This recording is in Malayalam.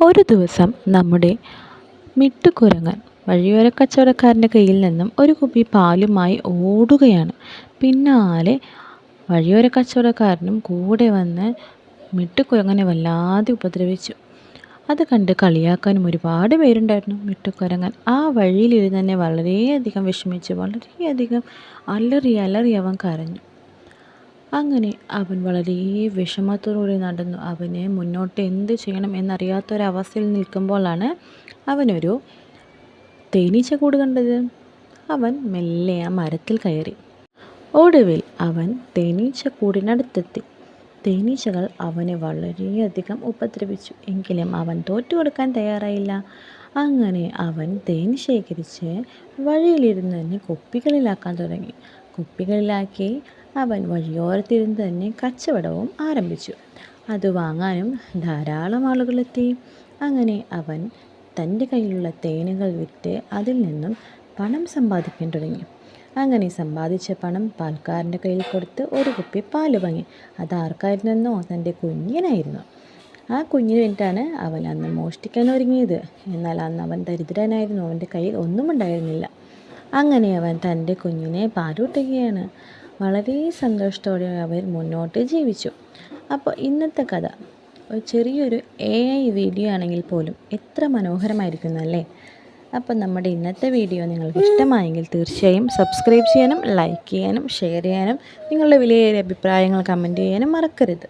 ഒരു ദിവസം നമ്മുടെ മിട്ടുകുരങ്ങൻ വഴിയോര കച്ചവടക്കാരന്റെ കയ്യിൽ നിന്നും ഒരു കുപ്പി പാലുമായി ഓടുകയാണ്. പിന്നാലെ വഴിയോര കച്ചവടക്കാരനും കൂടെ വന്ന് മിട്ടുകുരങ്ങനെ വല്ലാതെ ഉപദ്രവിച്ചു. അത് കണ്ട് കളിയാക്കാനും ഒരുപാട് പേരുണ്ടായിരുന്നു മിട്ടുകുരങ്ങൻ. ആ വഴിയിലിരുന്ന് തന്നെ വളരെയധികം വിഷമിച്ച് വളരെയധികം അലറി അലറി അവൻ കരഞ്ഞു. അങ്ങനെ അവൻ വളരെ വിഷമത്തോടുകൂടി നടന്നു. അവന് മുന്നോട്ട് എന്ത് ചെയ്യണം എന്നറിയാത്തൊരവസ്ഥയിൽ നിൽക്കുമ്പോഴാണ് അവനൊരു തേനീച്ചക്കൂട് കണ്ടത്. അവൻ മെല്ലെ ആ മരത്തിൽ കയറി. ഒടുവിൽ അവൻ തേനീച്ചക്കൂടിനടുത്തെത്തി തേനീച്ചകൾ അവനെ വളരെയധികം ഉപദ്രവിച്ചു. എങ്കിലും അവൻ തോറ്റു കൊടുക്കാൻ തയ്യാറായില്ല. അങ്ങനെ അവൻ തേൻ ശേഖരിച്ച് വഴിയിലിരുന്ന് തന്നെ കുപ്പികളിലാക്കാൻ തുടങ്ങി. കുപ്പികളിലാക്കി അവൻ വഴിയോരത്തിരുന്ന് തന്നെ കച്ചവടവും ആരംഭിച്ചു. അത് വാങ്ങാനും ധാരാളം ആളുകളെത്തി അങ്ങനെ അവൻ തന്റെ കയ്യിലുള്ള തേനുകൾ വിറ്റ് അതിൽ നിന്നും പണം സമ്പാദിക്കാൻ തുടങ്ങി. അങ്ങനെ സമ്പാദിച്ച പണം പാൽക്കാരന്റെ കയ്യിൽ കൊടുത്ത് ഒരു കുപ്പി പാൽ വാങ്ങി. അത് ആർക്കായിരുന്നെന്നോ? തന്റെ കുഞ്ഞിനായിരുന്നു. ആ കുഞ്ഞിന് വേണ്ടിയിട്ടാണ് അവൻ അന്ന് മോഷ്ടിക്കാൻ ഒരുങ്ങിയത്. എന്നാൽ അന്ന് അവൻ ദരിദ്രനായിരുന്നു. അവന്റെ കയ്യിൽ ഒന്നും ഉണ്ടായിരുന്നില്ല. അങ്ങനെ അവൻ തന്റെ കുഞ്ഞിനെ പാലൂട്ടുകയാണ് വളരെ സന്തോഷത്തോടെ അവർ മുന്നോട്ട് ജീവിച്ചു. അപ്പോൾ ഇന്നത്തെ കഥ. ഒരു ചെറിയൊരു എ ഐ വീഡിയോ ആണെങ്കിൽ പോലും എത്ര മനോഹരമായിരിക്കുന്നു അല്ലേ? അപ്പം നമ്മുടെ ഇന്നത്തെ വീഡിയോ നിങ്ങൾക്ക് ഇഷ്ടമായെങ്കിൽ തീർച്ചയായും സബ്സ്ക്രൈബ് ചെയ്യാനും ലൈക്ക് ചെയ്യാനും ഷെയർ ചെയ്യാനും നിങ്ങളുടെ വിലയേറിയ അഭിപ്രായങ്ങൾ കമന്റ് ചെയ്യാനും മറക്കരുത്.